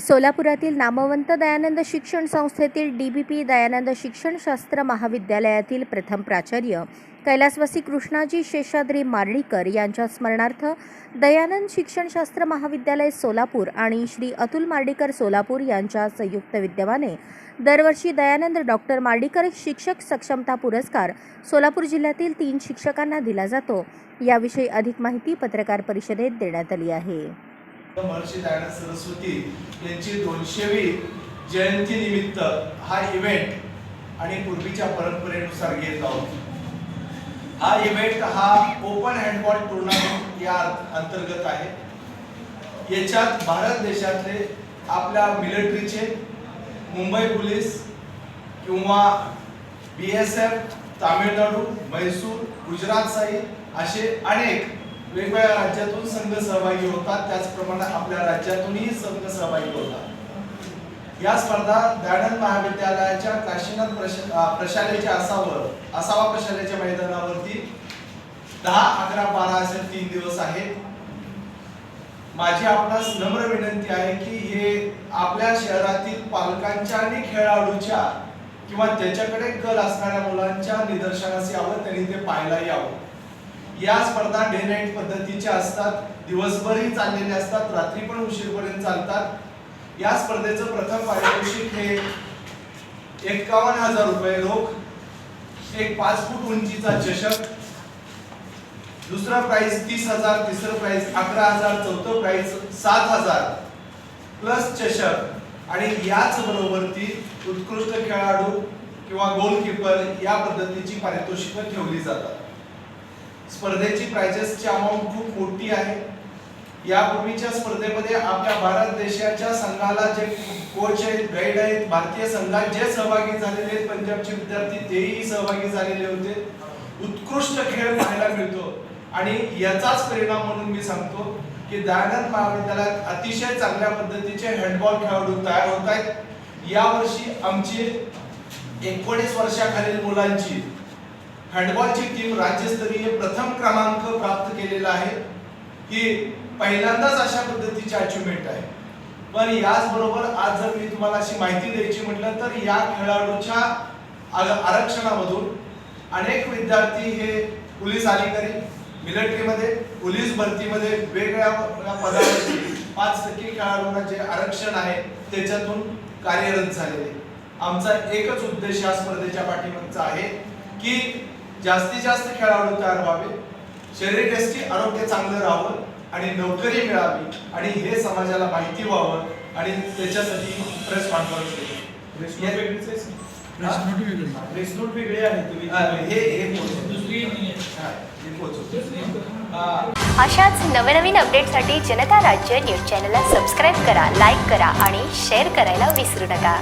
सोलापुरातील नामवंत दयानंद शिक्षण संस्थेतील डी बी पी दयानंद शिक्षणशास्त्र महाविद्यालयातील प्रथम प्राचार्य कैलासवासी कृष्णाजी शेषाद्री मार्डीकर यांच्या स्मरणार्थ दयानंद शिक्षणशास्त्र महाविद्यालय सोलापूर आणि श्री अतुल मार्डीकर सोलापूर यांच्या संयुक्त विद्यमाने दरवर्षी दयानंद डॉक्टर मार्डीकर शिक्षक सक्षमता पुरस्कार सोलापूर जिल्ह्यातील तीन शिक्षकांना दिला जातो. याविषयी अधिक माहिती पत्रकार परिषदेत देण्यात आली आहे. महर्षी दयानंद सरस्वती यांची दोनशेवी जयंती निमित्त हा इव्हेंट आणि पूर्वीच्या परंपरेनुसार घेत आहोत. हा इव्हेंट हा ओपन हँडबॉल टुर्नामेंट या अंतर्गत आहे. याच्यात भारत देशातले आपल्या मिलिटरीचे मुंबई पोलीस किंवा B S F Tamil Nadu Mysore Gujarat SAI असे अनेक वेगवेगळ्या राज्यातून संघ सहभागी होतात. त्याचप्रमाणे आपल्या राज्यातूनही संघ सहभागी होतात. या स्पर्धा दयानंद महाविद्यालयाच्या काशीनाथ प्रश- प्रशालेच्या असावर असावा प्रशालेच्या मैदानावरती दहा अकरा बारा असे तीन दिवस आहेत. माझी आपणास नम्र विनंती आहे की हे आपल्या शहरातील पालकांच्या आणि खेळाडूच्या किंवा त्याच्याकडे कल असणाऱ्या मुलांच्या निदर्शनास यावं त्यांनी ते पाहायला यावं. या स्पर्धा डे नाईट पद्धतीच्या असतात. दिवसभरही चाललेल्या असतात. रात्री पण उशीरपर्यंत चालतात. या स्पर्धेचं प्रथम पारितोषिक हे एक्कावन्न हजार रुपये रोख एक पाच फूट उंचीचा चषक दुसरा प्राइस तीस हजार तिसरं प्राइस अकरा हजार चौथं प्राइस सात हजार प्लस चषक. आणि याच बरोबरती उत्कृष्ट खेळाडू किंवा गोलकीपर या पद्धतीची पारितोषिकं ठेवली जातात. स्पर्धेची प्राइजेसची अमाऊंट खूप मोठी आहे. यापूर्वीच्या स्पर्धेमध्ये आपल्या भारत देशाच्या संघाला जे कोच आहेत गाईड आहेत भारतीय संघात जे सहभागी झालेले आहेत पंजाबचे विद्यार्थी तेही सहभागी झालेले होते. उत्कृष्ट खेळ पाहायला मिळतो. आणि याचाच परिणाम म्हणून मी सांगतो की दयानंद महाविद्यालयात अतिशय चांगल्या पद्धतीचे हँडबॉल खेळाडू तयार होत आहेत. यावर्षी आमची एकोणीस वर्षाखालील मुलांची हँडबॉलची टीम राज्यस्तरीय प्रथम क्रमांक प्राप्त केलेला आहे. ही पहिल्यांदाच अशा पद्धतीची अचिव्हमेंट आहे. पण याचबरोबर आज जर मी तुम्हाला अशी माहिती द्यायची म्हटलं तर या खेळाडूच्या आरक्षणामधून अनेक विद्यार्थी हे पोलीस अधिकारी मिलिटरीमध्ये पोलीस भरतीमध्ये वेगळ्या पदावरती पाच टक्के खेळाडूंना जे आरक्षण आहे त्याच्यातून कार्यरत झालेले. आमचा एकच उद्देश या स्पर्धेच्या पाठीमागचा आहे की जास्तीत जास्त खेळाडू तयार व्हावे. शरीर यष्टी आरोग्य चांगलं राहावं आणि नोकरी मिळावी आणि हे समाजाला माहिती व्हावं आणि त्याच्यासाठी प्रेस कॉन्फरन्स रेसनोट वेगळे आहे. तुम्ही. हे हे. दुसरी नाही आहे. पोहोचवतो. अशाच नवनवीन अपडेटसाठी जनता राज्य न्यूज चॅनलला सबस्क्राईब करा लाईक करा आणि शेअर करायला विसरू नका.